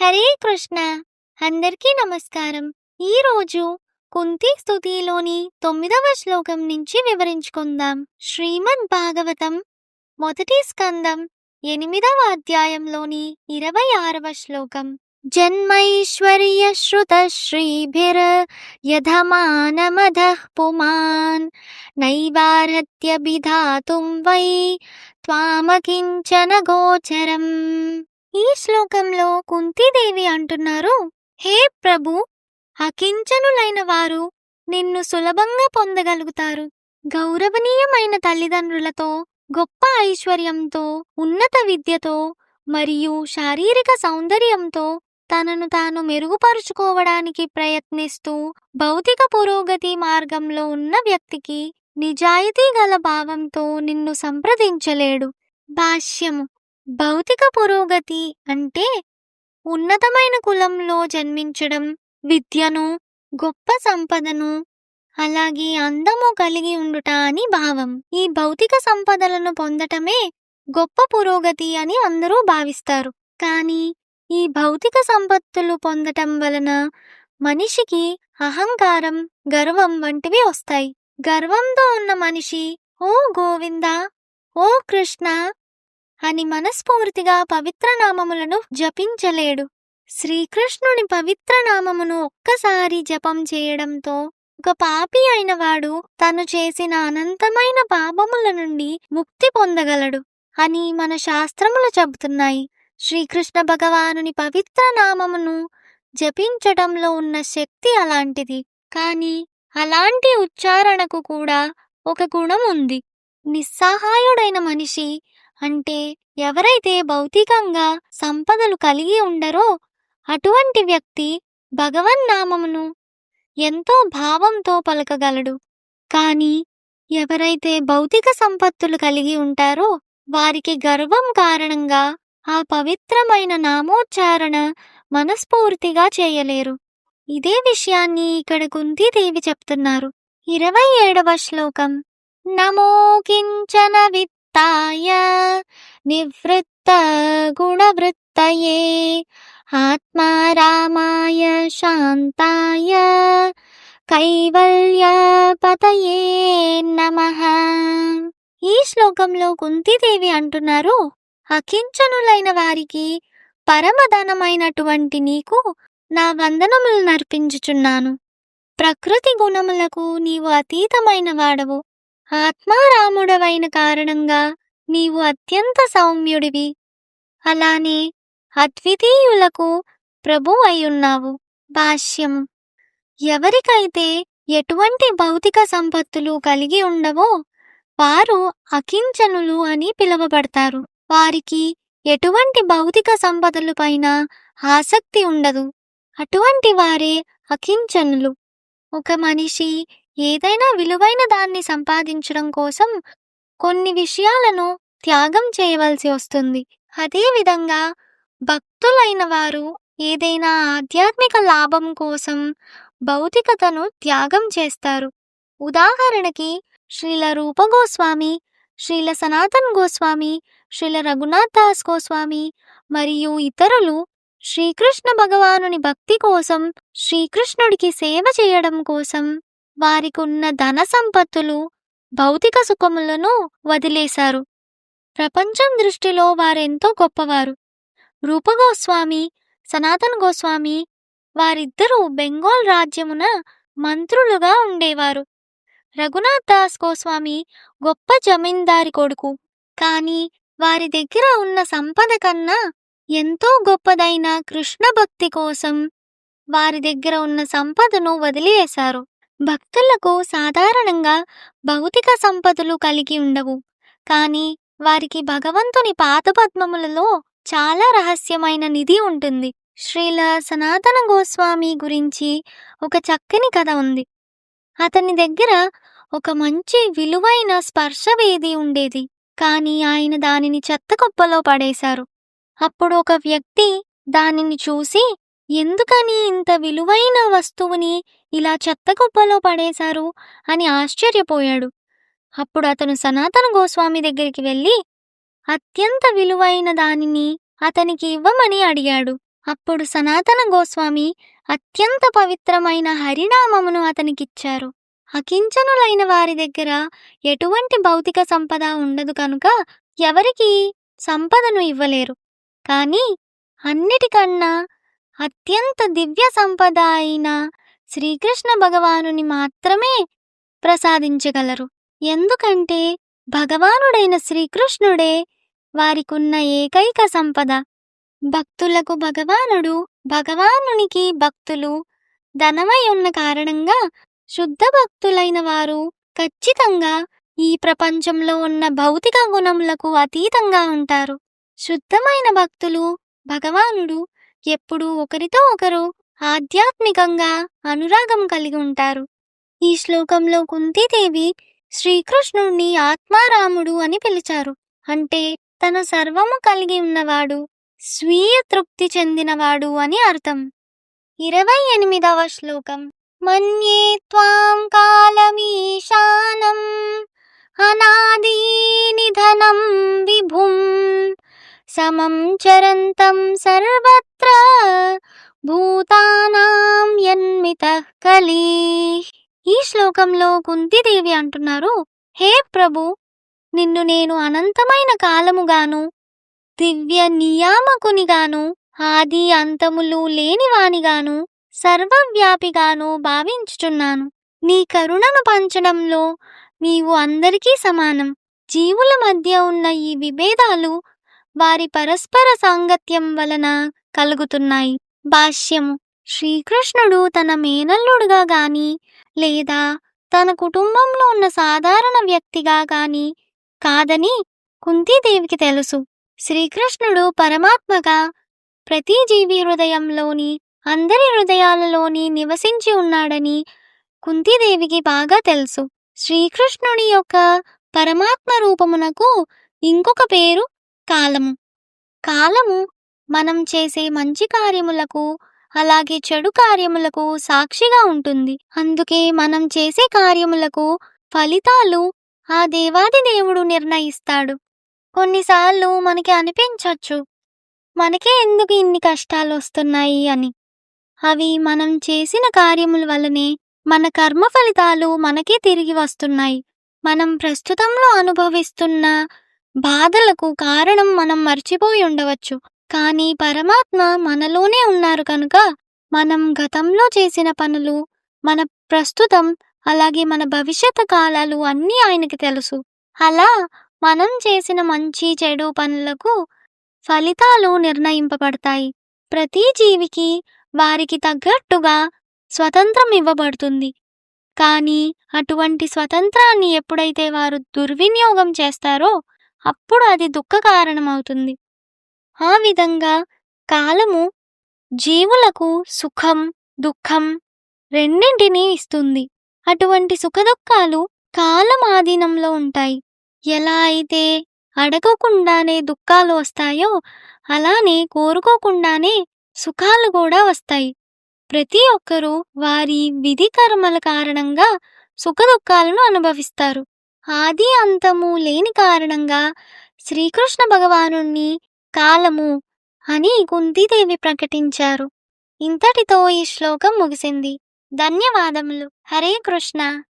హరే కృష్ణ. అందరికీ నమస్కారం. ఈరోజు కుంతి స్థుతిలోని తొమ్మిదవ శ్లోకం నుంచి వివరించుకుందాం. శ్రీమద్ భాగవతం మొదటి స్కందం ఎనిమిదవ అధ్యాయంలోని ఇరవై ఆరవ శ్లోకం. జన్మైశ్వర్య శ్రుత శ్రీభిర్ యధమానమధ పుమాన్. నైవారత్య విధాతుం వై త్వామకించన గోచరం ఈ శ్లోకంలో కుంతీదేవి అంటున్నారు హే ప్రభు అకించనులైన వారు నిన్ను సులభంగా పొందగలుగుతారు. గౌరవనీయమైన తల్లిదండ్రులతో గొప్ప ఐశ్వర్యంతో ఉన్నత విద్యతో మరియు శారీరక సౌందర్యంతో తనను తాను మెరుగుపరుచుకోవడానికి ప్రయత్నిస్తూ భౌతిక పురోగతి మార్గంలో ఉన్న వ్యక్తికి నిజాయితీ గల భావంతో నిన్ను సంప్రదించలేడు. భాష్యము. భౌతిక పురోగతి అంటే ఉన్నతమైన కులంలో జన్మించడం విద్యను గొప్ప సంపదను అలాగే అందము కలిగి ఉండుట అని భావం. ఈ భౌతిక సంపదలను పొందటమే గొప్ప పురోగతి అని అందరూ భావిస్తారు. కానీ ఈ భౌతిక సంపత్తులు పొందటం వలన మనిషికి అహంకారం గర్వం వంటివి వస్తాయి. గర్వంతో ఉన్న మనిషి ఓ గోవిందా ఓ కృష్ణ అని మనస్ఫూర్తిగా పవిత్ర నామములను జపించలేడు. శ్రీకృష్ణుని పవిత్ర నామమును ఒక్కసారి జపం చేయడంతో ఒక పాపి అయిన వాడు తను చేసిన అనంతమైన పాపముల నుండి ముక్తి పొందగలడు అని మన శాస్త్రములు చెబుతున్నాయి. శ్రీకృష్ణ భగవానుని పవిత్ర నామమును జపించటంలో ఉన్న శక్తి అలాంటిది. కానీ అలాంటి ఉచ్చారణకు కూడా ఒక గుణం ఉంది. నిస్సహాయుడైన మనిషి అంటే ఎవరైతే భౌతికంగా సంపదలు కలిగి ఉండరో అటువంటి వ్యక్తి భగవన్నామమును ఎంతో భావంతో పలకగలడు. కానీ ఎవరైతే భౌతిక సంపత్తులు కలిగి ఉంటారో వారికి గర్వం కారణంగా ఆ పవిత్రమైన నామోచ్చారణ మనస్ఫూర్తిగా చేయలేరు. ఇదే విషయాన్ని ఇక్కడ కుంతీదేవి చెప్తున్నారు. ఇరవై ఏడవ శ్లోకం. నమో కించన విత్ నివృత్త గుణవృత్తయే. ఆత్మారామాయ శాంతాయ కైవల్య పతయే నమ. ఈ శ్లోకంలో కుంతీదేవి అంటున్నారు అకించనులైన వారికి పరమధనమైనటువంటి నీకు నా వందనములు నర్పించుచున్నాను. ప్రకృతి గుణములకు నీవు అతీతమైన వాడవు. ఆత్మారాముడవైన కారణంగా నీవు అత్యంత సౌమ్యుడివి. అలానే అద్వితీయులకు ప్రభు అయ్యున్నావు. భాష్యం. ఎవరికైతే ఎటువంటి భౌతిక సంపత్తులు కలిగి ఉండవో వారు అకించనులు అని పిలువబడతారు. వారికి ఎటువంటి భౌతిక సంపదల పైన ఆసక్తి ఉండదు. అటువంటి వారే అకించనులు. ఒక మనిషి ఏదైనా విలువైన దాన్ని సంపాదించడం కోసం కొన్ని విషయాలను త్యాగం చేయవలసి వస్తుంది. అదేవిధంగా భక్తులైన వారు ఏదైనా ఆధ్యాత్మిక లాభం కోసం భౌతికతను త్యాగం చేస్తారు. ఉదాహరణకి శ్రీల రూపగోస్వామి శ్రీల సనాతన్ గోస్వామి శ్రీల రఘునాథ్ దాస్ గోస్వామి మరియు ఇతరులు శ్రీకృష్ణ భగవానుని భక్తి కోసం శ్రీకృష్ణుడికి సేవ చేయడం కోసం వారికున్న ధన సంపత్తులు భౌతిక సుఖములను వదిలేశారు. ప్రపంచం దృష్టిలో వారెంతో గొప్పవారు. రూపగోస్వామి సనాతన్ గోస్వామి వారిద్దరూ బెంగాల్ రాజ్యమున మంత్రులుగా ఉండేవారు. రఘునాథ్ దాస్ గోస్వామి గొప్ప జమీందారి కొడుకు. కానీ వారి దగ్గర ఉన్న సంపద కన్నా ఎంతో గొప్పదైన కృష్ణ భక్తి కోసం వారి దగ్గర ఉన్న సంపదను వదిలివేశారు. భక్తులకు సాధారణంగా భౌతిక సంపదలు కలిగి ఉండవు. కానీ వారికి భగవంతుని పాదపద్మములలో చాలా రహస్యమైన నిధి ఉంటుంది. శ్రీల సనాతన గోస్వామి గురించి ఒక చక్కని కథ ఉంది. అతని దగ్గర ఒక మంచి విలువైన స్పర్శవేది ఉండేది. కానీ ఆయన దానిని చెత్త కుప్పలో పడేశారు. అప్పుడు ఒక వ్యక్తి దానిని చూసి ఎందుకని ఇంత విలువైన వస్తువుని ఇలా చెత్త కుప్పలో పడేశారు? అని ఆశ్చర్యపోయాడు. అప్పుడు అతను సనాతన గోస్వామి దగ్గరికి వెళ్ళి అత్యంత విలువైన దానిని అతనికి ఇవ్వమని అడిగాడు. అప్పుడు సనాతన గోస్వామి అత్యంత పవిత్రమైన హరినామమును అతనికిచ్చారు. అకించనులైన వారి దగ్గర ఎటువంటి భౌతిక సంపద ఉండదు కనుక ఎవరికీ సంపదను ఇవ్వలేరు. కానీ అన్నిటికన్నా అత్యంత దివ్య సంపద అయిన శ్రీకృష్ణ భగవానుని మాత్రమే ప్రసాదించగలరు. ఎందుకంటే భగవానుడైన శ్రీకృష్ణుడే వారికున్న ఏకైక సంపద. భక్తులకు భగవానుడు భగవానునికి భక్తులు ధనమై ఉన్న కారణంగా శుద్ధ భక్తులైన వారు ఖచ్చితంగా ఈ ప్రపంచంలో ఉన్న భౌతిక గుణములకు అతీతంగా ఉంటారు. శుద్ధమైన భక్తులు భగవానుడు ఎప్పుడూ ఒకరితో ఒకరు ఆధ్యాత్మికంగా అనురాగం కలిగి ఉంటారు. ఈ శ్లోకంలో కుంతీదేవి శ్రీకృష్ణుణ్ణి ఆత్మారాముడు అని పిలిచారు. అంటే తన సర్వము కలిగి ఉన్నవాడు స్వీయ తృప్తి చెందినవాడు అని అర్థం. ఇరవై ఎనిమిదవ శ్లోకం. మన్యే త్వాం సమం చరంతం సర్వత్ర భూతానాం యన్మిత కలి. ఈ శ్లోకంలో కుంతిదేవి అంటున్నారు హే ప్రభు నిన్ను నేను అనంతమైన కాలముగాను దివ్య నియామకునిగాను ఆది అంతములు లేనివానిగాను సర్వవ్యాపిగాను భావించుచున్నాను. నీ కరుణను పంచడంలో నీవు అందరికీ సమానం. జీవుల మధ్య ఉన్న ఈ విభేదాలు వారి పరస్పర సాంగత్యం వలన కలుగుతున్నాయి. భాష్యము శ్రీకృష్ణుడు తన మేనల్లుడుగా గాని లేదా తన కుటుంబంలో ఉన్న సాధారణ వ్యక్తిగా గాని కాదని కుంతీదేవికి తెలుసు. శ్రీకృష్ణుడు పరమాత్మగా ప్రతి జీవి హృదయంలోని అందరి హృదయాలలోని నివసించి ఉన్నాడని కుంతీదేవికి బాగా తెలుసు. శ్రీకృష్ణుడి యొక్క పరమాత్మ రూపమునకు ఇంకొక పేరు కాలము. కాలము మనం చేసే మంచి కార్యములకు అలాగే చెడు కార్యములకు సాక్షిగా ఉంటుంది. అందుకే మనం చేసే కార్యములకు ఫలితాలు ఆ దేవాది దేవుడు నిర్ణయిస్తాడు. కొన్నిసార్లు మనకి అనిపించవచ్చు మనకే ఎందుకు ఇన్ని కష్టాలు వస్తున్నాయి అని. అవి మనం చేసిన కార్యముల వల్లనే మన కర్మ ఫలితాలు మనకే తిరిగి వస్తున్నాయి. మనం ప్రస్తుతంలో అనుభవిస్తున్న బాధలకు కారణం మనం మర్చిపోయి ఉండవచ్చు. కానీ పరమాత్మ మనలోనే ఉన్నారు కనుక మనం గతంలో చేసిన పనులు మన ప్రస్తుతం అలాగే మన భవిష్యత్ కాలాలు అన్నీ ఆయనకి తెలుసు. అలా మనం చేసిన మంచి చెడు పనులకు ఫలితాలు నిర్ణయింపబడతాయి. ప్రతి జీవికి వారికి తగ్గట్టుగా స్వతంత్రం ఇవ్వబడుతుంది. కానీ అటువంటి స్వతంత్రాన్ని ఎప్పుడైతే వారు దుర్వినియోగం చేస్తారో అప్పుడు అది దుఃఖ కారణమవుతుంది. ఆ విధంగా కాలము జీవులకు సుఖం దుఃఖం రెండింటినీ ఇస్తుంది. అటువంటి సుఖదుఖాలు కాలం ఆధీనంలో ఉంటాయి. ఎలా అయితే అడగకుండానే దుఃఖాలు వస్తాయో అలానే కోరుకోకుండానే సుఖాలు కూడా వస్తాయి. ప్రతి ఒక్కరూ వారి విధి కర్మల కారణంగా సుఖదుఖాలను అనుభవిస్తారు. ఆది అంతము లేని కారణంగా శ్రీకృష్ణ భగవానుణ్ణి కాలము అని కుంతీదేవి ప్రకటించారు. ఇంతటితో ఈ శ్లోకం ముగిసింది. ధన్యవాదములు. హరే కృష్ణ.